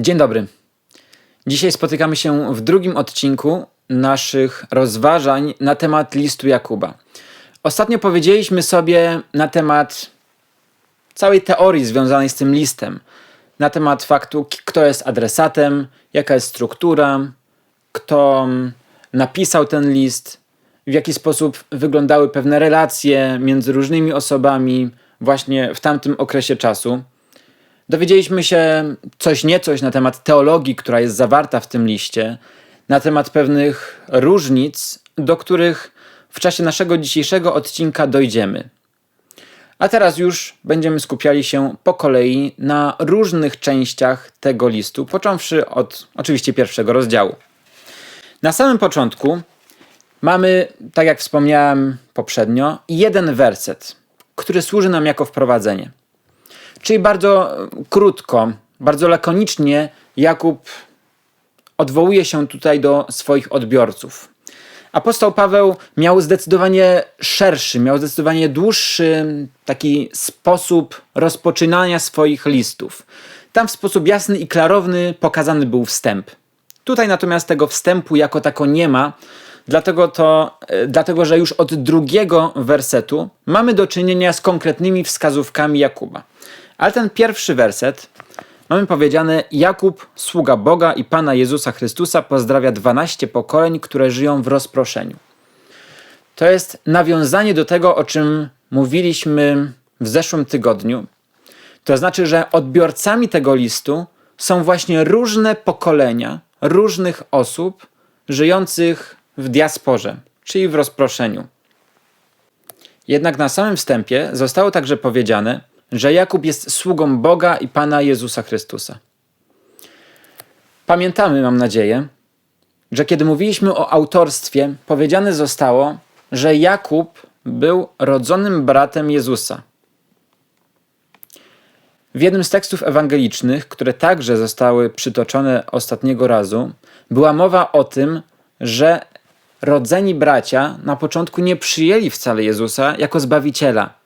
Dzień dobry. Dzisiaj spotykamy się w drugim odcinku naszych rozważań na temat listu Jakuba. Ostatnio powiedzieliśmy sobie na temat całej teorii związanej z tym listem, na temat faktu, kto jest adresatem, jaka jest struktura, kto napisał ten list, w jaki sposób wyglądały pewne relacje między różnymi osobami właśnie w tamtym okresie czasu. Dowiedzieliśmy się coś niecoś na temat teologii, która jest zawarta w tym liście, na temat pewnych różnic, do których w czasie naszego dzisiejszego odcinka dojdziemy. A teraz już będziemy skupiali się po kolei na różnych częściach tego listu, począwszy od oczywiście pierwszego rozdziału. Na samym początku mamy, tak jak wspomniałem poprzednio, jeden werset, który służy nam jako wprowadzenie. Czyli bardzo krótko, bardzo lakonicznie Jakub odwołuje się tutaj do swoich odbiorców. Apostoł Paweł miał zdecydowanie szerszy, miał zdecydowanie dłuższy taki sposób rozpoczynania swoich listów. Tam w sposób jasny i klarowny pokazany był wstęp. Tutaj natomiast tego wstępu jako tako nie ma, dlatego, to, e, dlatego że już od drugiego wersetu mamy do czynienia z konkretnymi wskazówkami Jakuba. Ale ten pierwszy werset mamy powiedziane: Jakub, sługa Boga i Pana Jezusa Chrystusa, pozdrawia 12 pokoleń, które żyją w rozproszeniu. To jest nawiązanie do tego, o czym mówiliśmy w zeszłym tygodniu. To znaczy, że odbiorcami tego listu są właśnie różne pokolenia różnych osób żyjących w diasporze, czyli w rozproszeniu. Jednak na samym wstępie zostało także powiedziane, że Jakub jest sługą Boga i Pana Jezusa Chrystusa. Pamiętamy, mam nadzieję, że kiedy mówiliśmy o autorstwie, powiedziane zostało, że Jakub był rodzonym bratem Jezusa. W jednym z tekstów ewangelicznych, które także zostały przytoczone ostatniego razu, była mowa o tym, że rodzeni bracia na początku nie przyjęli wcale Jezusa jako zbawiciela.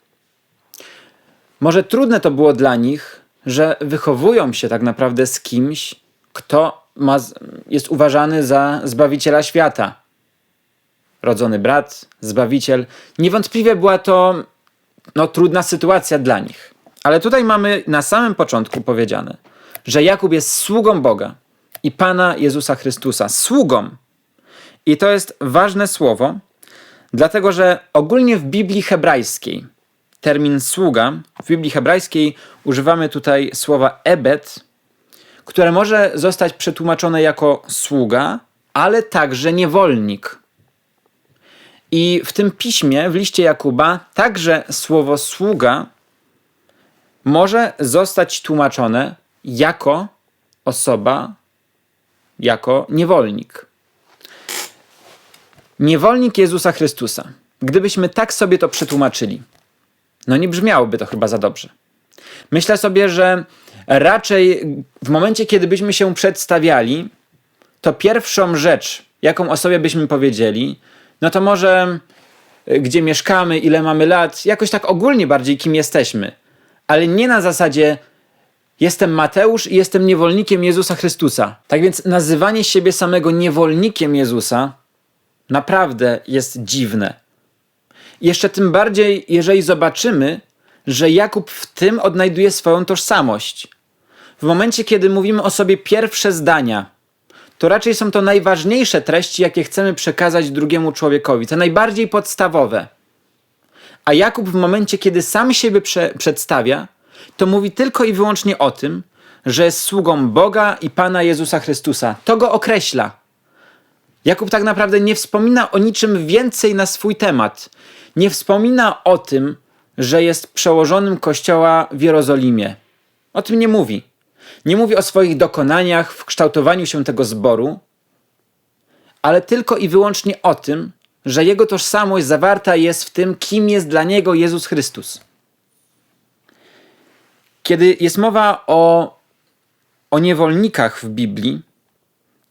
Może trudne to było dla nich, że wychowują się tak naprawdę z kimś, kto ma, jest uważany za zbawiciela świata. Rodzony brat, zbawiciel. Niewątpliwie była to no, trudna sytuacja dla nich. Ale tutaj mamy na samym początku powiedziane, że Jakub jest sługą Boga i Pana Jezusa Chrystusa. Sługą. I to jest ważne słowo, dlatego że ogólnie w Biblii hebrajskiej termin sługa, w Biblii hebrajskiej używamy tutaj słowa ebet, które może zostać przetłumaczone jako sługa, ale także niewolnik. I w tym piśmie, w liście Jakuba, także słowo sługa może zostać tłumaczone jako osoba, jako niewolnik. Niewolnik Jezusa Chrystusa. Gdybyśmy tak sobie to przetłumaczyli, no nie brzmiałoby to chyba za dobrze. Myślę sobie, że raczej w momencie, kiedy byśmy się przedstawiali, to pierwszą rzecz, jaką o sobie byśmy powiedzieli, no to może y, gdzie mieszkamy, ile mamy lat, jakoś tak ogólnie bardziej kim jesteśmy, ale nie na zasadzie jestem Mateusz i jestem niewolnikiem Jezusa Chrystusa. Tak więc nazywanie siebie samego niewolnikiem Jezusa naprawdę jest dziwne. Jeszcze tym bardziej, jeżeli zobaczymy, że Jakub w tym odnajduje swoją tożsamość. W momencie, kiedy mówimy o sobie pierwsze zdania, to raczej są to najważniejsze treści, jakie chcemy przekazać drugiemu człowiekowi, te najbardziej podstawowe. A Jakub w momencie, kiedy sam siebie prze przedstawia, to mówi tylko i wyłącznie o tym, że jest sługą Boga i Pana Jezusa Chrystusa. To go określa. Jakub tak naprawdę nie wspomina o niczym więcej na swój temat. Nie wspomina o tym, że jest przełożonym kościoła w Jerozolimie. O tym nie mówi. Nie mówi o swoich dokonaniach w kształtowaniu się tego zboru, ale tylko i wyłącznie o tym, że jego tożsamość zawarta jest w tym, kim jest dla niego Jezus Chrystus. Kiedy jest mowa o, o niewolnikach w Biblii,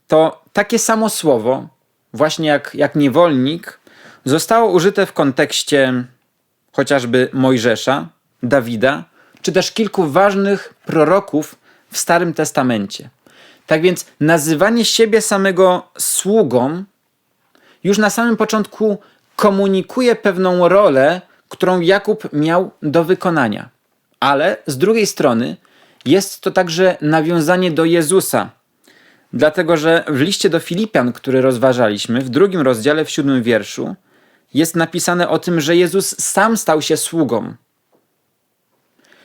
to takie samo słowo, właśnie jak, jak niewolnik, zostało użyte w kontekście chociażby Mojżesza, Dawida, czy też kilku ważnych proroków w Starym Testamencie. Tak więc nazywanie siebie samego sługą już na samym początku komunikuje pewną rolę, którą Jakub miał do wykonania. Ale z drugiej strony jest to także nawiązanie do Jezusa, dlatego że w liście do Filipian, który rozważaliśmy, w drugim rozdziale, w siódmym wierszu, jest napisane o tym, że Jezus sam stał się sługą.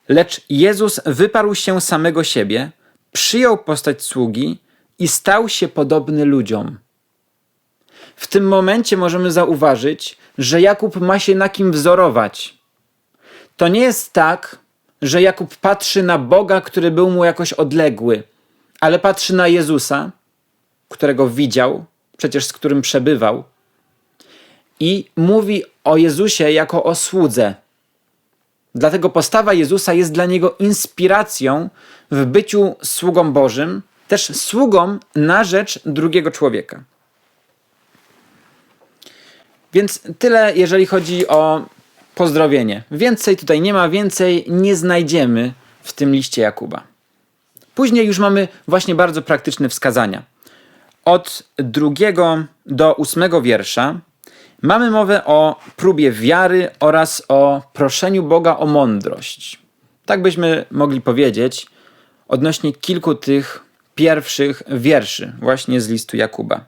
Lecz Jezus wyparł się samego siebie, przyjął postać sługi i stał się podobny ludziom. W tym momencie możemy zauważyć, że Jakub ma się na kim wzorować. To nie jest tak, że Jakub patrzy na Boga, który był mu jakoś odległy, ale patrzy na Jezusa, którego widział, przecież z którym przebywał, i mówi o Jezusie jako o słudze. Dlatego postawa Jezusa jest dla niego inspiracją w byciu sługą Bożym, też sługą na rzecz drugiego człowieka. Więc tyle, jeżeli chodzi o pozdrowienie. Więcej tutaj nie ma, więcej nie znajdziemy w tym liście Jakuba. Później już mamy właśnie bardzo praktyczne wskazania. Od drugiego do ósmego wiersza mamy mowę o próbie wiary oraz o proszeniu Boga o mądrość. Tak byśmy mogli powiedzieć odnośnie kilku tych pierwszych wierszy właśnie z listu Jakuba.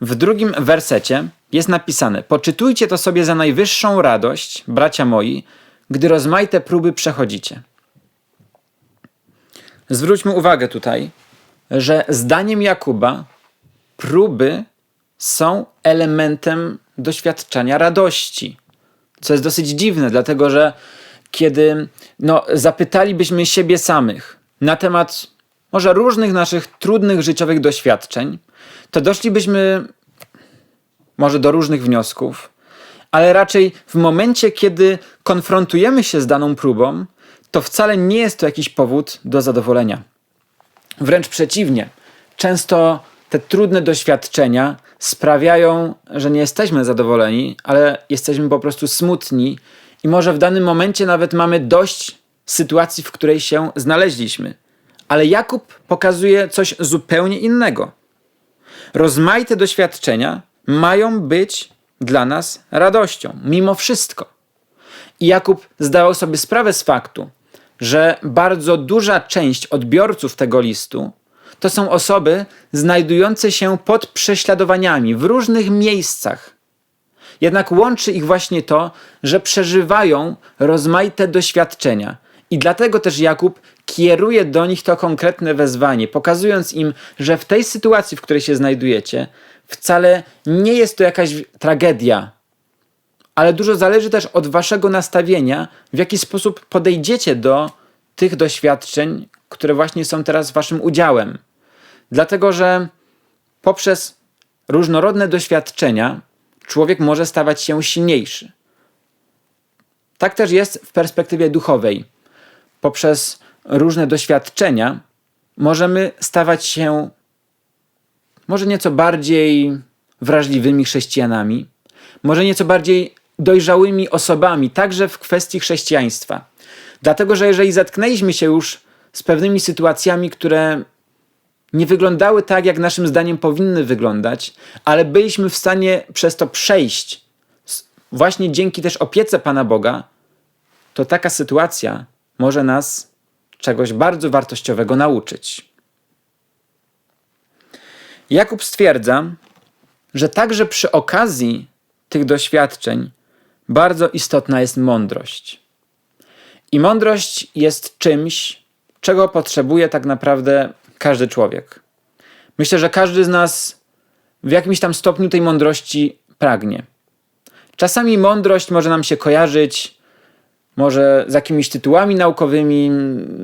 W drugim wersecie jest napisane: Poczytujcie to sobie za najwyższą radość, bracia moi, gdy rozmaite próby przechodzicie. Zwróćmy uwagę tutaj, że zdaniem Jakuba próby są elementem doświadczenia radości. Co jest dosyć dziwne, dlatego że kiedy no, zapytalibyśmy siebie samych na temat może różnych naszych trudnych życiowych doświadczeń, to doszlibyśmy może do różnych wniosków, ale raczej w momencie, kiedy konfrontujemy się z daną próbą, to wcale nie jest to jakiś powód do zadowolenia. Wręcz przeciwnie, często te trudne doświadczenia sprawiają, że nie jesteśmy zadowoleni, ale jesteśmy po prostu smutni i może w danym momencie nawet mamy dość sytuacji, w której się znaleźliśmy. Ale Jakub pokazuje coś zupełnie innego. Rozmaite doświadczenia mają być dla nas radością, mimo wszystko. I Jakub zdawał sobie sprawę z faktu, że bardzo duża część odbiorców tego listu to są osoby znajdujące się pod prześladowaniami w różnych miejscach. Jednak łączy ich właśnie to, że przeżywają rozmaite doświadczenia. I dlatego też Jakub kieruje do nich to konkretne wezwanie, pokazując im, że w tej sytuacji, w której się znajdujecie, wcale nie jest to jakaś tragedia, ale dużo zależy też od waszego nastawienia, w jaki sposób podejdziecie do tych doświadczeń, które właśnie są teraz waszym udziałem. Dlatego, że poprzez różnorodne doświadczenia człowiek może stawać się silniejszy. Tak też jest w perspektywie duchowej. Poprzez różne doświadczenia możemy stawać się może nieco bardziej wrażliwymi chrześcijanami, może nieco bardziej dojrzałymi osobami, także w kwestii chrześcijaństwa. Dlatego, że jeżeli zatknęliśmy się już z pewnymi sytuacjami, które nie wyglądały tak, jak naszym zdaniem powinny wyglądać, ale byliśmy w stanie przez to przejść, właśnie dzięki też opiece Pana Boga, to taka sytuacja może nas czegoś bardzo wartościowego nauczyć. Jakub stwierdza, że także przy okazji tych doświadczeń bardzo istotna jest mądrość. I mądrość jest czymś, czego potrzebuje tak naprawdę każdy człowiek. Myślę, że każdy z nas w jakimś tam stopniu tej mądrości pragnie. Czasami mądrość może nam się kojarzyć może z jakimiś tytułami naukowymi,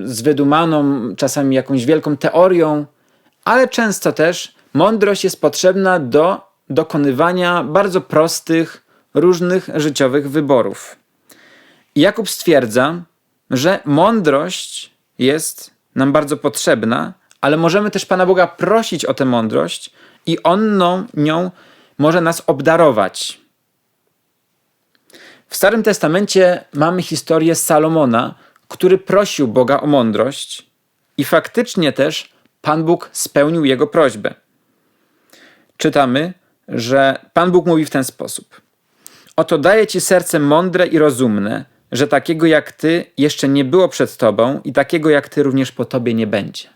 z wydumaną, czasami jakąś wielką teorią, ale często też mądrość jest potrzebna do dokonywania bardzo prostych, różnych życiowych wyborów. Jakub stwierdza, że mądrość jest nam bardzo potrzebna, ale możemy też Pana Boga prosić o tę mądrość i On no, nią może nas obdarować. W Starym Testamencie mamy historię Salomona, który prosił Boga o mądrość i faktycznie też Pan Bóg spełnił jego prośbę. Czytamy, że Pan Bóg mówi w ten sposób: Oto daję ci serce mądre i rozumne, że takiego jak ty jeszcze nie było przed tobą i takiego jak ty również po tobie nie będzie.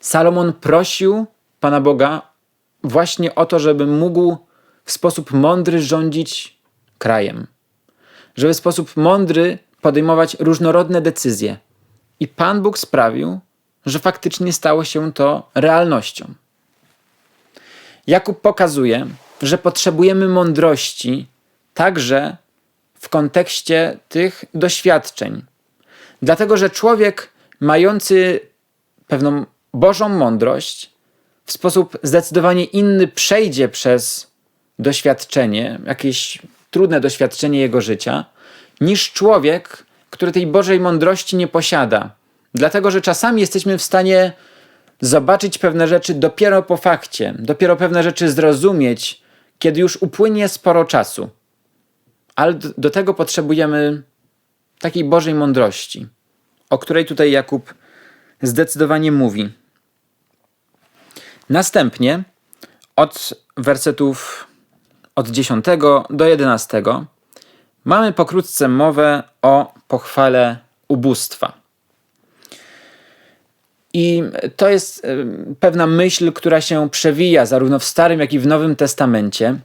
Salomon prosił Pana Boga właśnie o to, żeby mógł w sposób mądry rządzić krajem, żeby w sposób mądry podejmować różnorodne decyzje. I Pan Bóg sprawił, że faktycznie stało się to realnością. Jakub pokazuje, że potrzebujemy mądrości także w kontekście tych doświadczeń. Dlatego, że człowiek mający pewną Bożą mądrość w sposób zdecydowanie inny przejdzie przez doświadczenie, jakieś trudne doświadczenie jego życia, niż człowiek, który tej Bożej mądrości nie posiada. Dlatego, że czasami jesteśmy w stanie zobaczyć pewne rzeczy dopiero po fakcie, dopiero pewne rzeczy zrozumieć, kiedy już upłynie sporo czasu. Ale do, tego potrzebujemy takiej Bożej mądrości, o której tutaj Jakub zdecydowanie mówi. Następnie od wersetów od 10 do 11 mamy pokrótce mowę o pochwale ubóstwa. I to jest pewna myśl, która się przewija zarówno w Starym, jak i w Nowym Testamencie,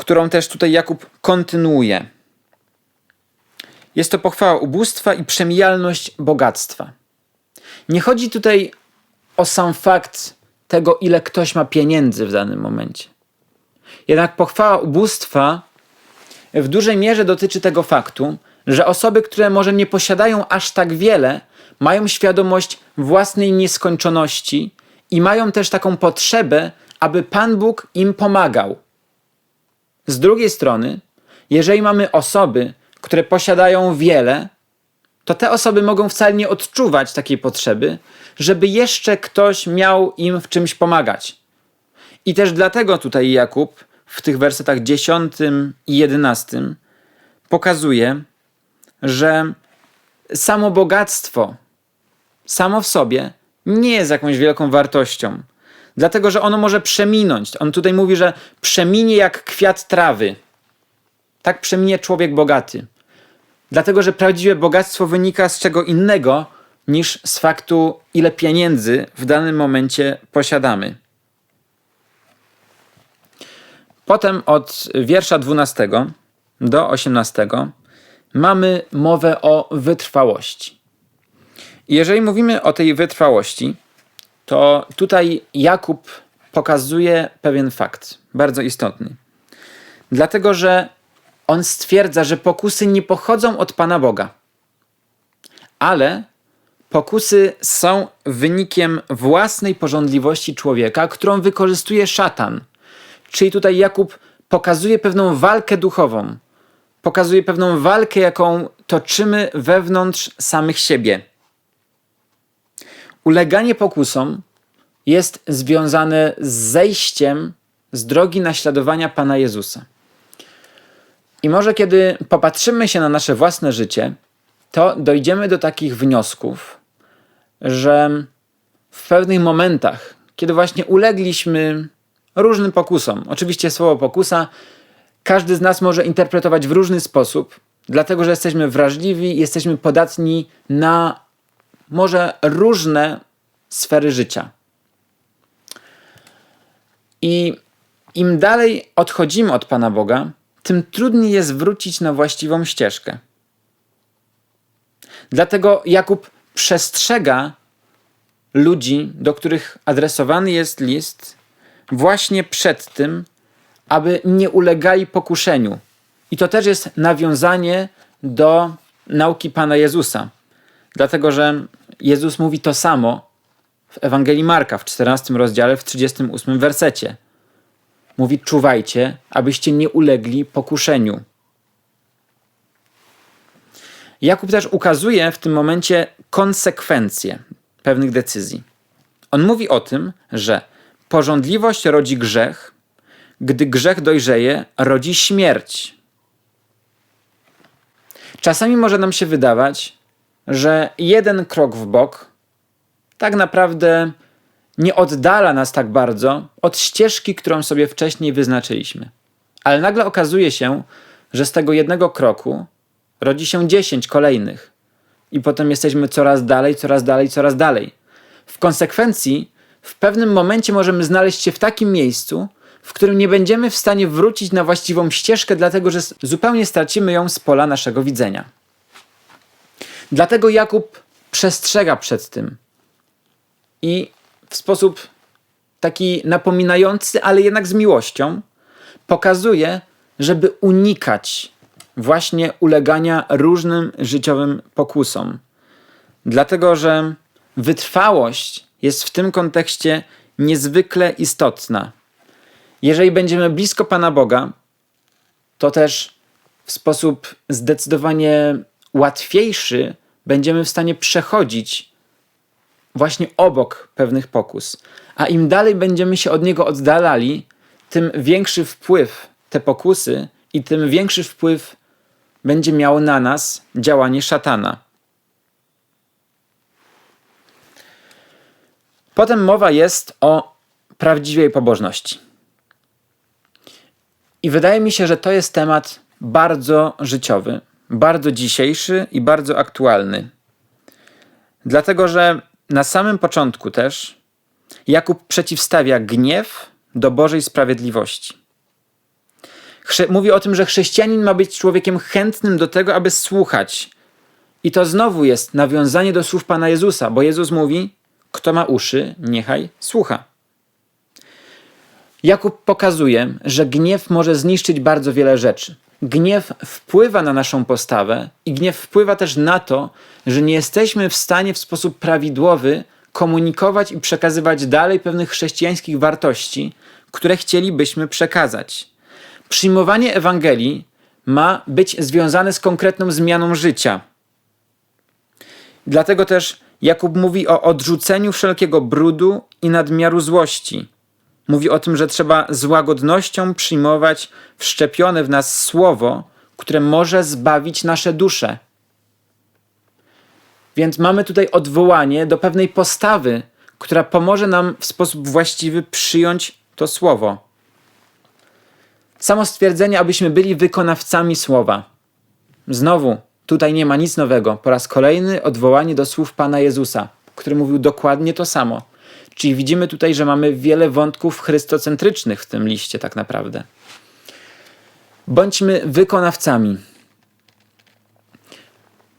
którą też tutaj Jakub kontynuuje. Jest to pochwała ubóstwa i przemijalność bogactwa. Nie chodzi tutaj o sam fakt tego, ile ktoś ma pieniędzy w danym momencie. Jednak pochwała ubóstwa w dużej mierze dotyczy tego faktu, że osoby, które może nie posiadają aż tak wiele, mają świadomość własnej nieskończoności i mają też taką potrzebę, aby Pan Bóg im pomagał. Z drugiej strony, jeżeli mamy osoby, które posiadają wiele, to te osoby mogą wcale nie odczuwać takiej potrzeby, żeby jeszcze ktoś miał im w czymś pomagać. I też dlatego tutaj Jakub w tych wersetach 10 i 11 pokazuje, że samo bogactwo samo w sobie nie jest jakąś wielką wartością, dlatego że ono może przeminąć. On tutaj mówi, że przeminie jak kwiat trawy. Tak przeminie człowiek bogaty. Dlatego, że prawdziwe bogactwo wynika z czego innego niż z faktu, ile pieniędzy w danym momencie posiadamy. Potem od wiersza 12 do 18 mamy mowę o wytrwałości. Jeżeli mówimy o tej wytrwałości, to tutaj Jakub pokazuje pewien fakt, bardzo istotny. Dlatego, że on stwierdza, że pokusy nie pochodzą od Pana Boga, ale pokusy są wynikiem własnej porządliwości człowieka, którą wykorzystuje szatan. Czyli tutaj Jakub pokazuje pewną walkę duchową, pokazuje pewną walkę, jaką toczymy wewnątrz samych siebie. Uleganie pokusom jest związane z zejściem z drogi naśladowania Pana Jezusa. I może kiedy popatrzymy się na nasze własne życie, to dojdziemy do takich wniosków, że w pewnych momentach, kiedy właśnie ulegliśmy różnym pokusom, oczywiście słowo pokusa każdy z nas może interpretować w różny sposób, dlatego że jesteśmy wrażliwi, jesteśmy podatni na może różne sfery życia. I im dalej odchodzimy od Pana Boga, tym trudniej jest wrócić na właściwą ścieżkę. Dlatego Jakub przestrzega ludzi, do których adresowany jest list, właśnie przed tym, aby nie ulegali pokuszeniu. I to też jest nawiązanie do nauki Pana Jezusa. Dlatego, że Jezus mówi to samo w Ewangelii Marka w 14 rozdziale, w 38 wersecie. Mówi: Czuwajcie, abyście nie ulegli pokuszeniu. Jakub też ukazuje w tym momencie konsekwencje pewnych decyzji. On mówi o tym, że porządliwość rodzi grzech, gdy grzech dojrzeje, rodzi śmierć. Czasami może nam się wydawać, że jeden krok w bok tak naprawdę nie oddala nas tak bardzo od ścieżki, którą sobie wcześniej wyznaczyliśmy. Ale nagle okazuje się, że z tego jednego kroku rodzi się dziesięć kolejnych. I potem jesteśmy coraz dalej, coraz dalej, coraz dalej. W konsekwencji, w pewnym momencie możemy znaleźć się w takim miejscu, w którym nie będziemy w stanie wrócić na właściwą ścieżkę, dlatego że zupełnie stracimy ją z pola naszego widzenia. Dlatego Jakub przestrzega przed tym i w sposób taki napominający, ale jednak z miłością, pokazuje, żeby unikać właśnie ulegania różnym życiowym pokusom. Dlatego, że wytrwałość jest w tym kontekście niezwykle istotna. Jeżeli będziemy blisko Pana Boga, to też w sposób zdecydowanie łatwiejszy będziemy w stanie przechodzić właśnie obok pewnych pokus. A im dalej będziemy się od niego oddalali, tym większy wpływ te pokusy i tym większy wpływ będzie miało na nas działanie szatana. Potem mowa jest o prawdziwej pobożności. I wydaje mi się, że to jest temat bardzo życiowy, bardzo dzisiejszy i bardzo aktualny. Dlatego, że na samym początku też Jakub przeciwstawia gniew do Bożej sprawiedliwości. Mówi o tym, że chrześcijanin ma być człowiekiem chętnym do tego, aby słuchać. I to znowu jest nawiązanie do słów Pana Jezusa, bo Jezus mówi: Kto ma uszy, niechaj słucha. Jakub pokazuje, że gniew może zniszczyć bardzo wiele rzeczy. Gniew wpływa na naszą postawę i gniew wpływa też na to, że nie jesteśmy w stanie w sposób prawidłowy komunikować i przekazywać dalej pewnych chrześcijańskich wartości, które chcielibyśmy przekazać. Przyjmowanie Ewangelii ma być związane z konkretną zmianą życia. Dlatego też Jakub mówi o odrzuceniu wszelkiego brudu i nadmiaru złości. Mówi o tym, że trzeba z łagodnością przyjmować wszczepione w nas słowo, które może zbawić nasze dusze. Więc mamy tutaj odwołanie do pewnej postawy, która pomoże nam w sposób właściwy przyjąć to słowo. Samo stwierdzenie, abyśmy byli wykonawcami słowa. Znowu, tutaj nie ma nic nowego. Po raz kolejny odwołanie do słów Pana Jezusa, który mówił dokładnie to samo. Czyli widzimy tutaj, że mamy wiele wątków chrystocentrycznych w tym liście, tak naprawdę. Bądźmy wykonawcami.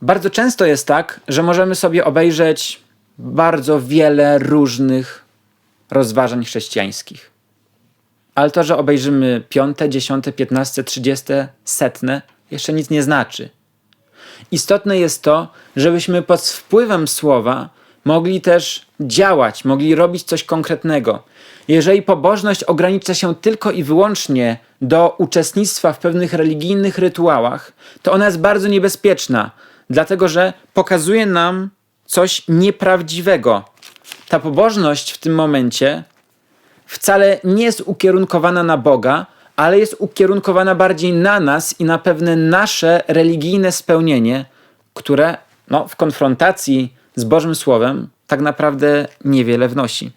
Bardzo często jest tak, że możemy sobie obejrzeć bardzo wiele różnych rozważań chrześcijańskich. Ale to, że obejrzymy piąte, dziesiąte, piętnaste, trzydzieste, setne, jeszcze nic nie znaczy. Istotne jest to, żebyśmy pod wpływem słowa mogli też działać, mogli robić coś konkretnego. Jeżeli pobożność ogranicza się tylko i wyłącznie do uczestnictwa w pewnych religijnych rytuałach, to ona jest bardzo niebezpieczna, dlatego że pokazuje nam coś nieprawdziwego. Ta pobożność w tym momencie wcale nie jest ukierunkowana na Boga, ale jest ukierunkowana bardziej na nas i na pewne nasze religijne spełnienie, które no, w konfrontacji z Bożym Słowem tak naprawdę niewiele wnosi.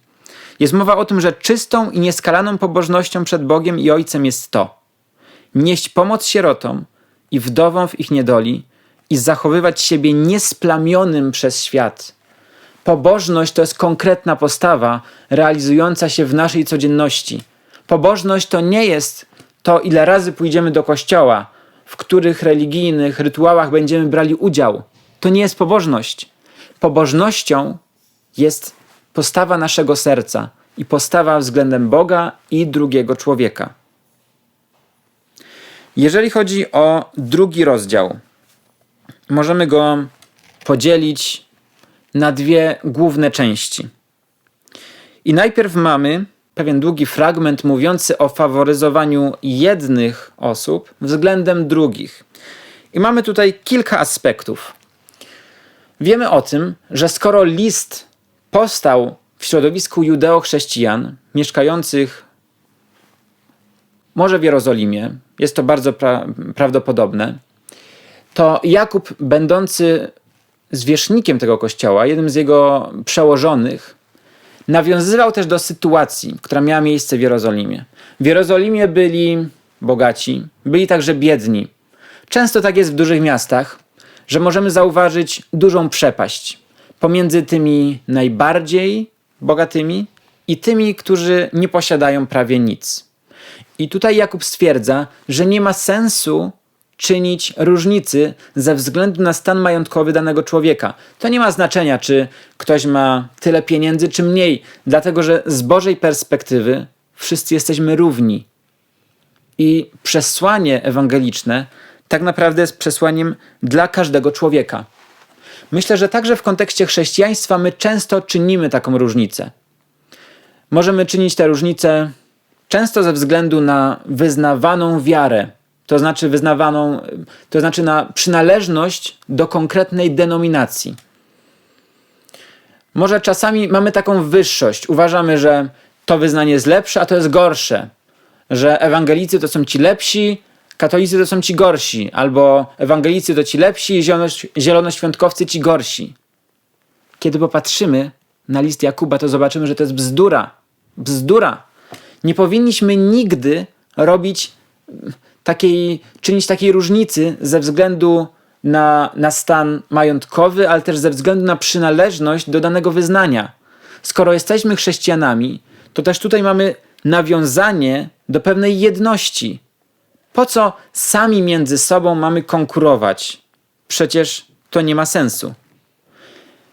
Jest mowa o tym, że czystą i nieskalaną pobożnością przed Bogiem i Ojcem jest to: nieść pomoc sierotom i wdowom w ich niedoli i zachowywać siebie niesplamionym przez świat. Pobożność to jest konkretna postawa realizująca się w naszej codzienności. Pobożność to nie jest to, ile razy pójdziemy do kościoła, w których religijnych rytuałach będziemy brali udział. To nie jest pobożność. Pobożnością jest postawa naszego serca i postawa względem Boga i drugiego człowieka. Jeżeli chodzi o drugi rozdział, możemy go podzielić na dwie główne części. I najpierw mamy pewien długi fragment mówiący o faworyzowaniu jednych osób względem drugich. I mamy tutaj kilka aspektów. Wiemy o tym, że skoro list powstał w środowisku judeo-chrześcijan mieszkających może w Jerozolimie, jest to bardzo pra prawdopodobne, to Jakub, będący zwierzchnikiem tego kościoła, jednym z jego przełożonych, nawiązywał też do sytuacji, która miała miejsce w Jerozolimie. W Jerozolimie byli bogaci, byli także biedni. Często tak jest w dużych miastach, że możemy zauważyć dużą przepaść pomiędzy tymi najbardziej bogatymi i tymi, którzy nie posiadają prawie nic. I tutaj Jakub stwierdza, że nie ma sensu czynić różnicy ze względu na stan majątkowy danego człowieka. To nie ma znaczenia, czy ktoś ma tyle pieniędzy, czy mniej, dlatego że z Bożej perspektywy wszyscy jesteśmy równi. I przesłanie ewangeliczne tak naprawdę jest przesłaniem dla każdego człowieka. Myślę, że także w kontekście chrześcijaństwa my często czynimy taką różnicę. Możemy czynić tę różnicę często ze względu na wyznawaną wiarę, to znaczy wyznawaną, to znaczy na przynależność do konkretnej denominacji. Może czasami mamy taką wyższość, uważamy, że to wyznanie jest lepsze, a to jest gorsze, że ewangelicy to są ci lepsi, katolicy to są ci gorsi, albo ewangelicy to ci lepsi, zielonoświątkowcy ci gorsi. Kiedy popatrzymy na list Jakuba, to zobaczymy, że to jest bzdura. Bzdura. Nie powinniśmy nigdy robić takiej, czynić takiej różnicy ze względu na, na stan majątkowy, ale też ze względu na przynależność do danego wyznania. Skoro jesteśmy chrześcijanami, to też tutaj mamy nawiązanie do pewnej jedności. Po co sami między sobą mamy konkurować? Przecież to nie ma sensu.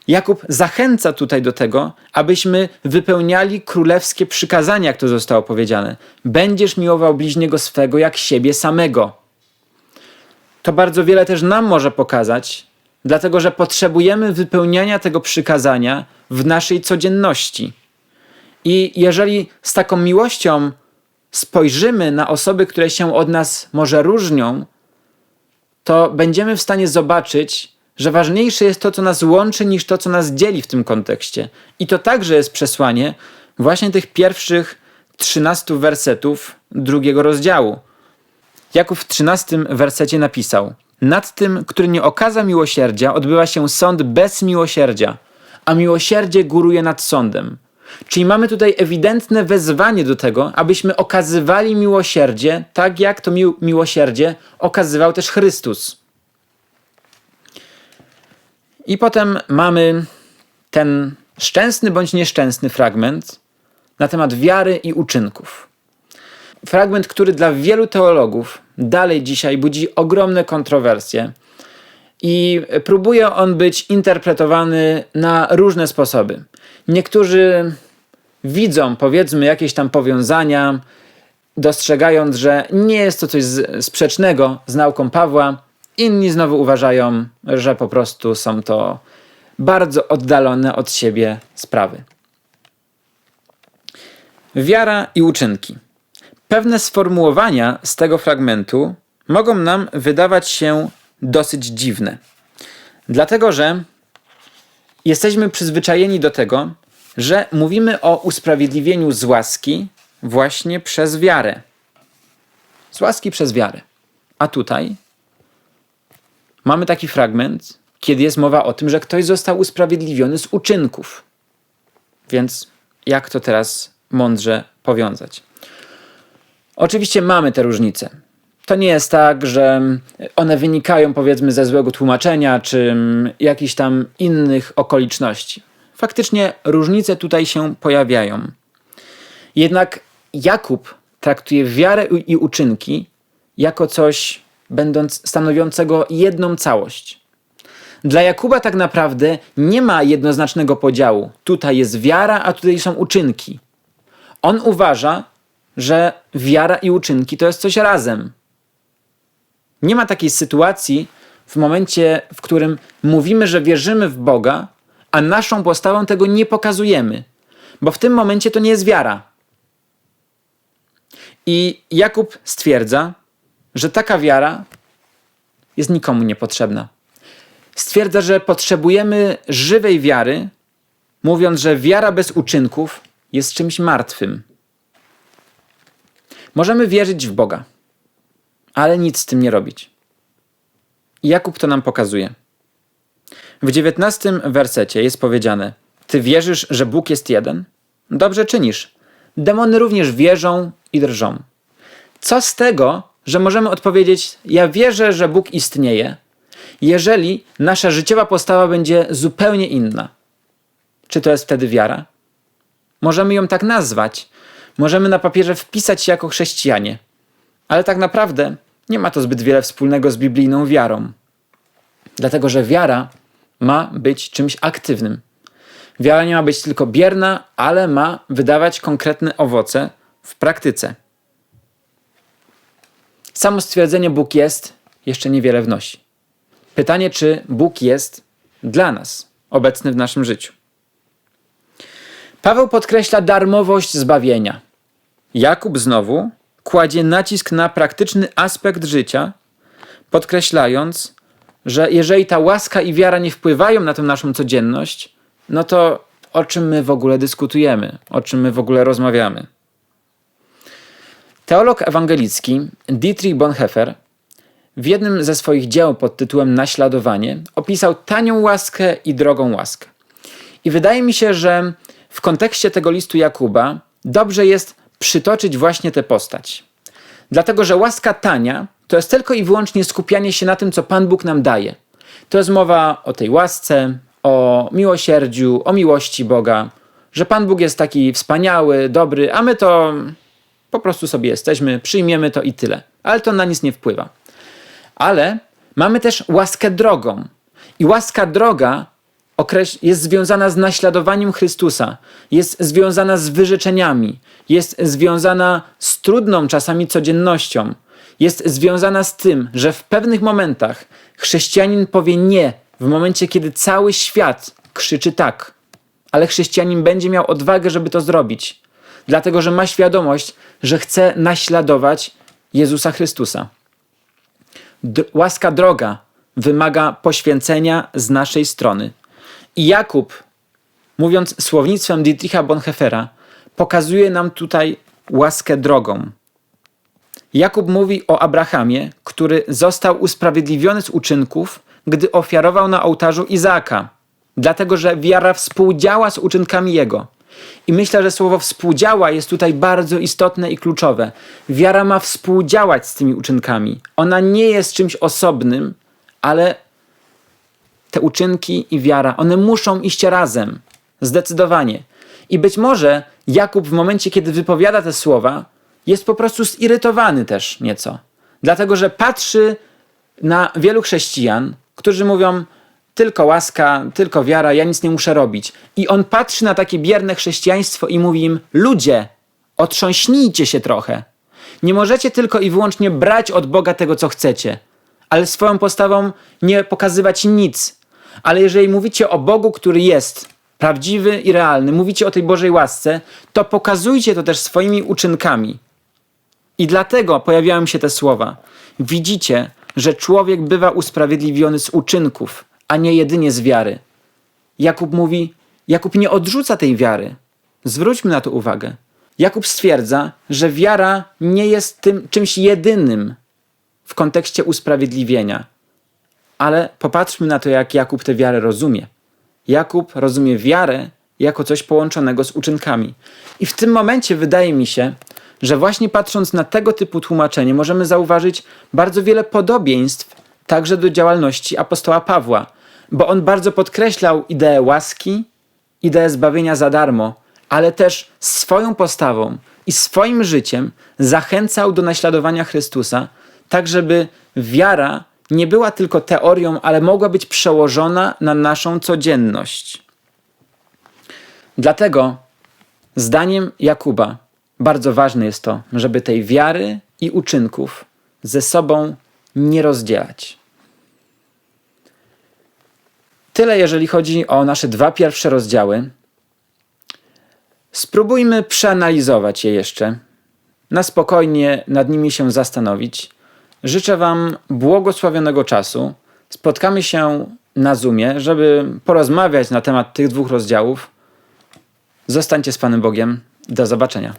Jakub zachęca tutaj do tego, abyśmy wypełniali królewskie przykazania, jak to zostało powiedziane. Będziesz miłował bliźniego swego jak siebie samego. To bardzo wiele też nam może pokazać, dlatego że potrzebujemy wypełniania tego przykazania w naszej codzienności. I jeżeli z taką miłością spojrzymy na osoby, które się od nas może różnią, to będziemy w stanie zobaczyć, że ważniejsze jest to, co nas łączy, niż to, co nas dzieli w tym kontekście. I to także jest przesłanie właśnie tych pierwszych 13 wersetów drugiego rozdziału. Jakub w 13 wersecie napisał: Nad tym, który nie okaza miłosierdzia, odbywa się sąd bez miłosierdzia, a miłosierdzie góruje nad sądem. Czyli mamy tutaj ewidentne wezwanie do tego, abyśmy okazywali miłosierdzie, tak jak to mi miłosierdzie okazywał też Chrystus. I potem mamy ten szczęsny bądź nieszczęsny fragment na temat wiary i uczynków. Fragment, który dla wielu teologów dalej dzisiaj budzi ogromne kontrowersje i próbuje on być interpretowany na różne sposoby. Niektórzy widzą, powiedzmy, jakieś tam powiązania, dostrzegając, że nie jest to coś sprzecznego z nauką Pawła, Inni znowu uważają, że po prostu są to bardzo oddalone od siebie sprawy. Wiara i uczynki. Pewne sformułowania z tego fragmentu mogą nam wydawać się dosyć dziwne. Dlatego, że jesteśmy przyzwyczajeni do tego, że mówimy o usprawiedliwieniu z łaski właśnie przez wiarę. Z łaski przez wiarę. A tutaj mamy taki fragment, kiedy jest mowa o tym, że ktoś został usprawiedliwiony z uczynków. Więc jak to teraz mądrze powiązać? Oczywiście mamy te różnice. To nie jest tak, że one wynikają powiedzmy ze złego tłumaczenia czy jakichś tam innych okoliczności. Faktycznie różnice tutaj się pojawiają. Jednak Jakub traktuje wiarę i uczynki jako coś będąc stanowiącego jedną całość. Dla Jakuba tak naprawdę nie ma jednoznacznego podziału. Tutaj jest wiara, a tutaj są uczynki. On uważa, że wiara i uczynki to jest coś razem. Nie ma takiej sytuacji w momencie, w którym mówimy, że wierzymy w Boga, a naszą postawą tego nie pokazujemy, bo w tym momencie to nie jest wiara. I Jakub stwierdza, że taka wiara jest nikomu niepotrzebna. Stwierdza, że potrzebujemy żywej wiary, mówiąc, że wiara bez uczynków jest czymś martwym. Możemy wierzyć w Boga, ale nic z tym nie robić. Jakub to nam pokazuje. W dziewiętnastym wersecie jest powiedziane: Ty wierzysz, że Bóg jest jeden? Dobrze czynisz. Demony również wierzą i drżą. Co z tego, że możemy odpowiedzieć: Ja wierzę, że Bóg istnieje, jeżeli nasza życiowa postawa będzie zupełnie inna? Czy to jest wtedy wiara? Możemy ją tak nazwać. Możemy na papierze wpisać się jako chrześcijanie. Ale tak naprawdę nie ma to zbyt wiele wspólnego z biblijną wiarą. Dlatego, że wiara ma być czymś aktywnym. Wiara nie ma być tylko bierna, ale ma wydawać konkretne owoce w praktyce. Samo stwierdzenie Bóg jest jeszcze niewiele wnosi. Pytanie, czy Bóg jest dla nas obecny w naszym życiu. Paweł podkreśla darmowość zbawienia. Jakub znowu kładzie nacisk na praktyczny aspekt życia, podkreślając, że jeżeli ta łaska i wiara nie wpływają na tę naszą codzienność, no to o czym my w ogóle dyskutujemy, o czym my w ogóle rozmawiamy. Teolog ewangelicki Dietrich Bonhoeffer w jednym ze swoich dzieł pod tytułem Naśladowanie opisał tanią łaskę i drogą łaskę. I wydaje mi się, że w kontekście tego listu Jakuba dobrze jest przytoczyć właśnie tę postać. Dlatego, że łaska tania to jest tylko i wyłącznie skupianie się na tym, co Pan Bóg nam daje. To jest mowa o tej łasce, o miłosierdziu, o miłości Boga, że Pan Bóg jest taki wspaniały, dobry, a my to po prostu sobie jesteśmy, przyjmiemy to i tyle. Ale to na nic nie wpływa. Ale mamy też łaskę drogą. I łaska droga jest związana z naśladowaniem Chrystusa, jest związana z wyrzeczeniami, jest związana z trudną czasami codziennością, jest związana z tym, że w pewnych momentach chrześcijanin powie nie, w momencie kiedy cały świat krzyczy tak, ale chrześcijanin będzie miał odwagę, żeby to zrobić, dlatego że ma świadomość, że chce naśladować Jezusa Chrystusa. D łaska droga wymaga poświęcenia z naszej strony. I Jakub, mówiąc słownictwem Dietricha Bonhoeffera, pokazuje nam tutaj łaskę drogą. Jakub mówi o Abrahamie, który został usprawiedliwiony z uczynków, gdy ofiarował na ołtarzu Izaaka, dlatego że wiara współdziała z uczynkami jego. I myślę, że słowo współdziała jest tutaj bardzo istotne i kluczowe. Wiara ma współdziałać z tymi uczynkami. Ona nie jest czymś osobnym, ale te uczynki i wiara, one muszą iść razem. Zdecydowanie. I być może Jakub w momencie, kiedy wypowiada te słowa, jest po prostu zirytowany też nieco. Dlatego, że patrzy na wielu chrześcijan, którzy mówią tylko łaska, tylko wiara, ja nic nie muszę robić. I on patrzy na takie bierne chrześcijaństwo i mówi im: Ludzie, otrząśnijcie się trochę. Nie możecie tylko i wyłącznie brać od Boga tego, co chcecie, ale swoją postawą nie pokazywać nic. Ale jeżeli mówicie o Bogu, który jest prawdziwy i realny, mówicie o tej Bożej łasce, to pokazujcie to też swoimi uczynkami. I dlatego pojawiają się te słowa. Widzicie, że człowiek bywa usprawiedliwiony z uczynków, a nie jedynie z wiary. Jakub mówi, Jakub nie odrzuca tej wiary. Zwróćmy na to uwagę. Jakub stwierdza, że wiara nie jest tym czymś jedynym w kontekście usprawiedliwienia. Ale popatrzmy na to, jak Jakub tę wiarę rozumie. Jakub rozumie wiarę jako coś połączonego z uczynkami. I w tym momencie wydaje mi się, że właśnie patrząc na tego typu tłumaczenie, możemy zauważyć bardzo wiele podobieństw także do działalności apostoła Pawła, bo on bardzo podkreślał ideę łaski, ideę zbawienia za darmo, ale też swoją postawą i swoim życiem zachęcał do naśladowania Chrystusa, tak żeby wiara nie była tylko teorią, ale mogła być przełożona na naszą codzienność. Dlatego, zdaniem Jakuba, bardzo ważne jest to, żeby tej wiary i uczynków ze sobą nie rozdzielać. Tyle, jeżeli chodzi o nasze dwa pierwsze rozdziały. Spróbujmy przeanalizować je jeszcze, na spokojnie nad nimi się zastanowić. Życzę Wam błogosławionego czasu. Spotkamy się na Zoomie, żeby porozmawiać na temat tych dwóch rozdziałów. Zostańcie z Panem Bogiem. Do zobaczenia.